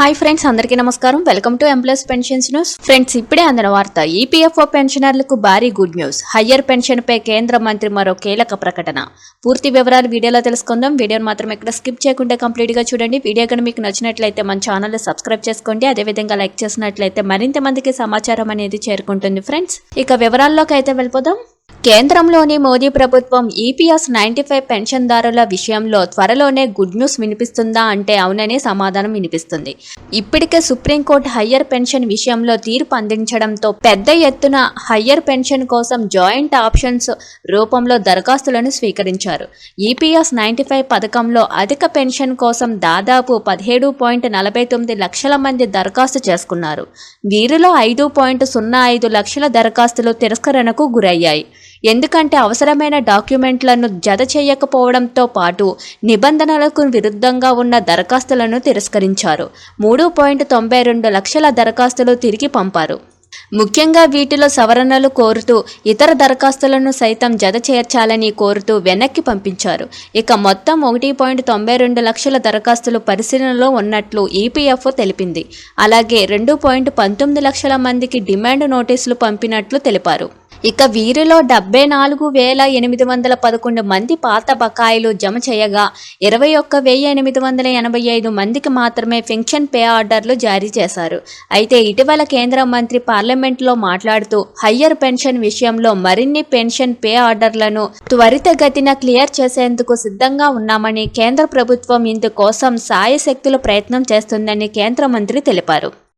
Hi friends అందరికీ నమస్కారం. Welcome to employees pensions news friends ఇప్పుడే అందిన వార్త ఈపీఎఫ్ఓ పెన్షనర్లకు భారీ గుడ్ న్యూస్. హయ్యర్ పెన్షన్పై కేంద్ర మంత్రి మరో కీలక ప్రకటన. పూర్తి వివరాలు వీడియోలో తెలుసుకుందాం. వీడియోను మాత్రం ఇక్కడ స్కిప్ చేయకుండా కంప్లీట్గా చూడండి. వీడియో కనుక మీకు నచ్చినట్లయితే మన ఛానల్ సబ్స్క్రైబ్ చేసుకోండి. అదేవిధంగా లైక్ చేసినట్లయితే మరింత మందికి సమాచారం అనేది చేరుకుంటుంది ఫ్రెండ్స్. ఇక వివరాల్లోకి అయితే వెళ్ళిపోదాం. కేంద్రంలోని మోదీ ప్రభుత్వం ఈపీఎస్ నైన్టీ ఫైవ్ పెన్షన్దారుల విషయంలో త్వరలోనే గుడ్ న్యూస్ వినిపిస్తుందా అంటే అవుననే సమాధానం వినిపిస్తుంది. ఇప్పటికే సుప్రీంకోర్టు హయ్యర్ పెన్షన్ విషయంలో తీర్పు అందించడంతో పెద్ద ఎత్తున హయ్యర్ పెన్షన్ కోసం జాయింట్ ఆప్షన్స్ రూపంలో దరఖాస్తులను స్వీకరించారు. ఈపీఎస్ నైన్టీ ఫైవ్ పథకంలో అధిక పెన్షన్ కోసం దాదాపు పదిహేడు పాయింట్ నలభై తొమ్మిది లక్షల మంది దరఖాస్తు చేసుకున్నారు. వీరిలో ఐదు పాయింట్ సున్నా ఐదు లక్షల దరఖాస్తులు తిరస్కరణకు గురయ్యాయి. ఎందుకంటే అవసరమైన డాక్యుమెంట్లను జత చేయకపోవడంతో పాటు నిబంధనలకు విరుద్ధంగా ఉన్న దరఖాస్తులను తిరస్కరించారు. మూడు పాయింట్ తొంభై రెండు లక్షల దరఖాస్తులు తిరిగి పంపారు. ముఖ్యంగా వీటిలో సవరణలు కోరుతూ ఇతర దరఖాస్తులను సైతం జత చేర్చాలని కోరుతూ వెనక్కి పంపించారు. ఇక మొత్తం ఒకటి పాయింట్ తొంభై రెండు లక్షల దరఖాస్తులు పరిశీలనలో ఉన్నట్లు ఈపీఎఫ్ఓ తెలిపింది. అలాగే రెండు పాయింట్ పంతొమ్మిది లక్షల మందికి డిమాండ్ నోటీసులు పంపినట్లు తెలిపారు. ఇక వీరిలో డెబ్బై నాలుగు వేల ఎనిమిది వందల పదకొండు మంది పాత బకాయిలు జమ చేయగా ఇరవై ఒక్క వెయ్యి ఎనిమిది వందల ఎనభై ఐదు మందికి మాత్రమే పెన్షన్ పే ఆర్డర్లు జారీ చేశారు. అయితే ఇటీవల కేంద్ర మంత్రి పార్లమెంట్లో మాట్లాడుతూ హయ్యర్ పెన్షన్ విషయంలో మరిన్ని పెన్షన్ పే ఆర్డర్లను త్వరితగతిన క్లియర్ చేసేందుకు సిద్ధంగా ఉన్నామని కేంద్ర ప్రభుత్వం ఇందుకోసం సాయశక్తుల ప్రయత్నం చేస్తుందని కేంద్ర మంత్రి తెలిపారు.